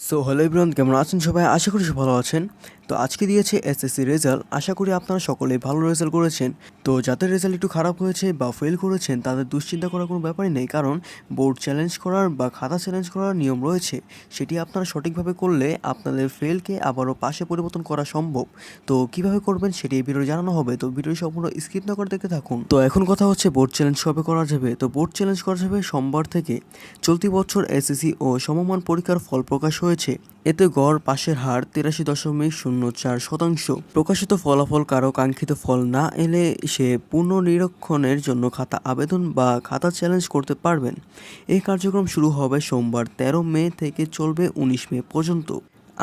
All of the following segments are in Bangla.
সো হ্যালো ইব্রান কেমন আছেন সবাই? আশা করি ভালো আছেন। তো আজকে দিয়েছে এসএসসি রেজাল্ট আশা করি আপনারা সকলেই ভালো রেজাল্ট করেছেন। তো যাদের রেজাল্ট একটু খারাপ হয়েছে বা ফেল করেছেন, তাদের দুশ্চিন্তা করার কোনো ব্যাপারই নেই, কারণ বোর্ড চ্যালেঞ্জ করার বা খাতা চ্যালেঞ্জ করার নিয়ম রয়েছে। সেটি আপনারা সঠিকভাবে করলে আপনাদের ফেলকে আবারও পাশে পরিবর্তন করা সম্ভব। তো কীভাবে করবেন সেটি এই ভিডিও জানানো হবে। তো ভিডিও সম্পূর্ণ স্কিপ না করে দেখতে থাকুন। তো এখন কথা হচ্ছে বোর্ড চ্যালেঞ্জ কবে করা যাবে? তো বোর্ড চ্যালেঞ্জ করা যাবে সোমবার থেকে। চলতি বছর এসএসসি ও সমমান পরীক্ষার ফল প্রকাশ হয়েছে। এতে গড় পাশের হার তিরাশি দশমিক শূন্য চার শতাংশ। প্রকাশিত ফলাফল কারও কাঙ্ক্ষিত ফল না এলে সে পুনর্নিরীক্ষণের জন্য খাতা আবেদন বা খাতা চ্যালেঞ্জ করতে পারবেন। এই কার্যক্রম শুরু হবে সোমবার তেরো মে থেকে চলবে উনিশ মে পর্যন্ত।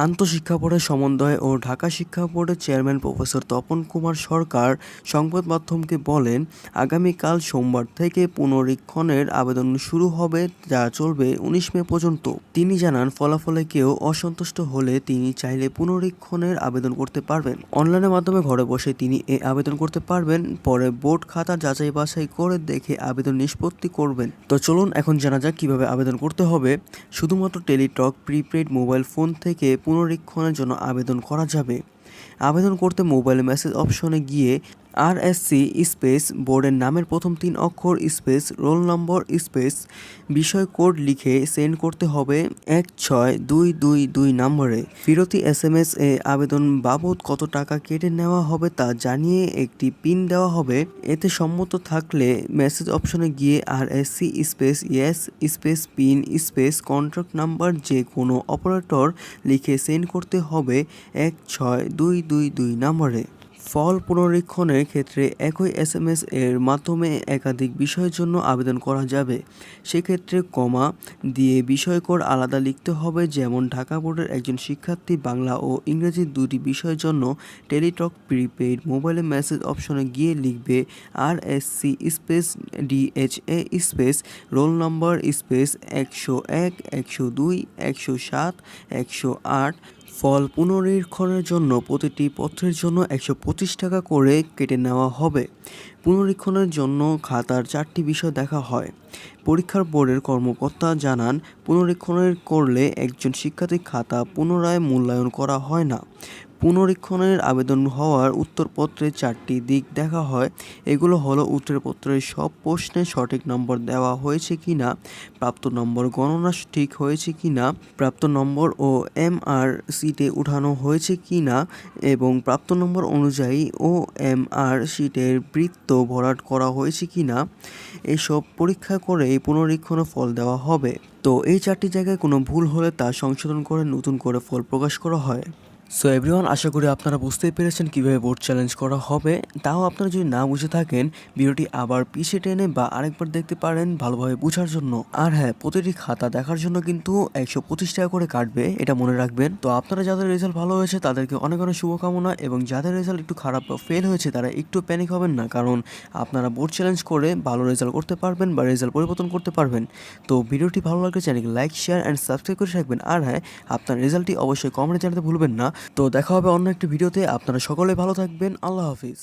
আন্তঃশিক্ষা বোর্ডের সমন্বয় ও ঢাকা শিক্ষা বোর্ডের চেয়ারম্যান প্রফেসর তপন কুমার সরকার সংবাদ মাধ্যমকে বলেন, আগামীকাল সোমবার থেকে পুনরীক্ষণের আবেদন শুরু হবে যা চলবে উনিশ মে পর্যন্ত। তিনি জানান, ফলাফলে কেউ অসন্তুষ্ট হলে তিনি চাইলে পুনরীক্ষণের আবেদন করতে পারবেন। অনলাইনের মাধ্যমে ঘরে বসে তিনি এই আবেদন করতে পারবেন, পরে বোর্ড খাতা যাচাই বাছাই করে দেখে আবেদন নিষ্পত্তি করবেন। তো চলুন এখন জানা যাক কীভাবে আবেদন করতে হবে। শুধুমাত্র টেলিটক প্রিপেড মোবাইল ফোন থেকে পুনরীক্ষণের জন্য আবেদন করা যাবে। আবেদন করতে মোবাইল মেসেজ অপশনে গিয়ে আর এস সি স্পেস বোর্ডের নামের প্রথম তিন অক্ষর স্পেস, রোল নম্বর স্পেস, বিষয় কোড লিখে সেন্ড করতে হবে এক ছয় দুই দুই দুই নম্বরে। ফিরতি এস এম এস এ আবেদন বাবদ কত টাকা কেটে নেওয়া হবে তা জানিয়ে একটি পিন দেওয়া হবে। এতে সম্মত থাকলে মেসেজ অপশনে গিয়ে R S C space yes space pin space contract number যে কোনো অপারেটর লিখে সেন্ড করতে হবে এক ছয় দুই দুই দুই নম্বরে। ফল পুনরীক্ষণের ক্ষেত্রে একই এস এম এস এর মাধ্যমে একাধিক বিষয়ের জন্য আবেদন করা যাবে। সেক্ষেত্রে কমা দিয়ে বিষয়কর আলাদা লিখতে হবে, যেমন ঢাকা বোর্ডের একজন শিক্ষার্থী বাংলা ও ইংরেজি দুটি বিষয়ের জন্য টেলিটক প্রিপেইড মোবাইলে মেসেজ অপশনে গিয়ে লিখবে R S C space D H A space, roll number space একশো এক, একশো দুই, একশো সাত, একশো আট ফল পুনরীক্ষণের জন্য প্রতিটি পত্রের জন্য একশো পঁচিশ টাকা করে কেটে নেওয়া হবে। পুনরীক্ষণের জন্য খাতার চারটি বিষয় দেখা হয়। পরীক্ষার বোর্ডের কর্মকর্তা জানান, পুনরীক্ষণের করলে একজন শিক্ষার্থীর খাতা পুনরায় মূল্যায়ন করা হয় না। পুনরীক্ষণের আবেদন হওয়ার উত্তরপত্রে চারটি দিক দেখা হয়। এগুলো হলো উত্তরপত্রের সব প্রশ্নে সঠিক নম্বর দেওয়া হয়েছে কি না প্রাপ্ত নম্বর গণনা ঠিক হয়েছে কি না প্রাপ্ত নম্বর ও এম আর সিটে উঠানো হয়েছে কি না এবং প্রাপ্ত নম্বর অনুযায়ী ও এম আর সিটের বৃত্ত ভরাট করা হয়েছে কি না এসব পরীক্ষা করে পুনরীক্ষণ ফল দেওয়া হবে। তো এই চারটি জায়গায় কোনো ভুল হলে তা সংশোধন করে নতুন করে ফল প্রকাশ করা হয়। সো এভরিওয়ান আশা করি আপনারা বুঝতেই পেরেছেন কীভাবে বোর্ড চ্যালেঞ্জ করা হবে। তাও আপনারা যদি না বুঝে থাকেন, ভিডিওটি আবার পিছিয়ে টেনে বা আরেকবার দেখতে পারেন ভালোভাবে বোঝার জন্য। আর হ্যাঁ প্রতিটি খাতা দেখার জন্য কিন্তু একশো পঁচিশ টাকা করে কাটবে, এটা মনে রাখবেন। তো আপনারা যাদের রেজাল্ট ভালো হয়েছে, তাদেরকে অনেক অনেক শুভকামনা এবং যাদের রেজাল্ট একটু খারাপ বা ফেল হয়েছে, তারা একটু প্যানিক হবেন না, কারণ আপনারা বোর্ড চ্যালেঞ্জ করে ভালো রেজাল্ট করতে পারবেন বা রেজাল্ট পরিবর্তন করতে পারবেন। তো ভিডিওটি ভালো লাগলে চ্যানেলকে লাইক শেয়ার অ্যান্ড সাবস্ক্রাইব করে রাখবেন। আর হ্যাঁ আপনার রেজাল্টটি অবশ্যই কমেন্টে জানাতে ভুলবেন না। তো দেখা হবে অন্য একটি ভিডিওতে। আপনারা সকলে ভালো থাকবেন। আল্লাহ হাফিজ।